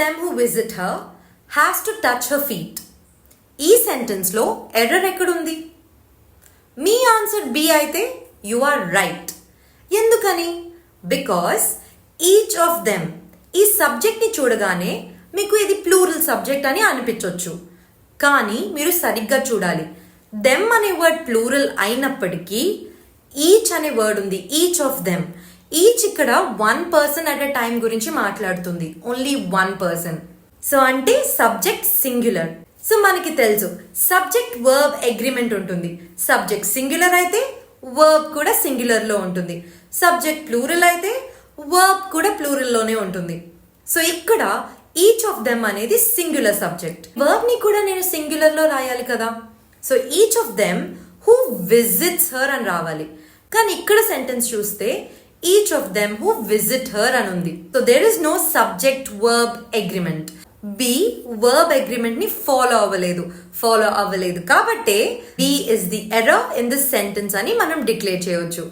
them who visit her has to touch her feet ఈ సెంటెన్స్లో error ఎక్కడుంది? మీ ఆన్సర్ బి అయితే యు ఆర్ రైట్ ఎందుకని? బికాస్ ఈచ్ ఆఫ్ దెమ్ ఈ సబ్జెక్ట్ని చూడగానే మీకు ఇది ప్లూరల్ సబ్జెక్ట్ అని అనిపించవచ్చు కానీ మీరు సరిగ్గా చూడాలి. దెమ్ అనే వర్డ్ ప్లూరల్ అయినప్పటికీ ఈచ్ అనే వర్డ్ ఉంది. ఈచ్ ఆఫ్ దెమ్ ఈచ్ ఇక్కడ one person at a time గురించి మాట్లాడుతుంది. ఓన్లీ వన్ పర్సన్ సో అంటే సబ్జెక్ట్ సింగులర్ సో మనకి తెలుసు. సబ్జెక్ట్ వర్బ్ అగ్రిమెంట్ ఉంటుంది. సబ్జెక్ట్ సింగులర్ అయితే వర్బ్ కూడా సింగులర్లో ఉంటుంది. సబ్జెక్ట్ ప్లూరల్ అయితే వర్బ్ కూడా ప్లూరల్లోనే ఉంటుంది. సో ఇక్కడ ఈచ్ ఆఫ్ దెమ్ అనేది సింగులర్ సబ్జెక్ట్ వర్బ్ని కూడా నేను సింగులర్లో రాయాలి కదా. So each of them who visits her అని రావాలి. కానీ ఇక్కడ సెంటెన్స్ చూస్తే each of them who visit her అని ఉంది so there is no subject verb agreement B verb అగ్రిమెంట్ని follow అవ్వలేదు. ఫాలో అవ్వలేదు. కాబట్టి B is the error in this sentence అని మనం డిక్లేర్ చేయవచ్చు.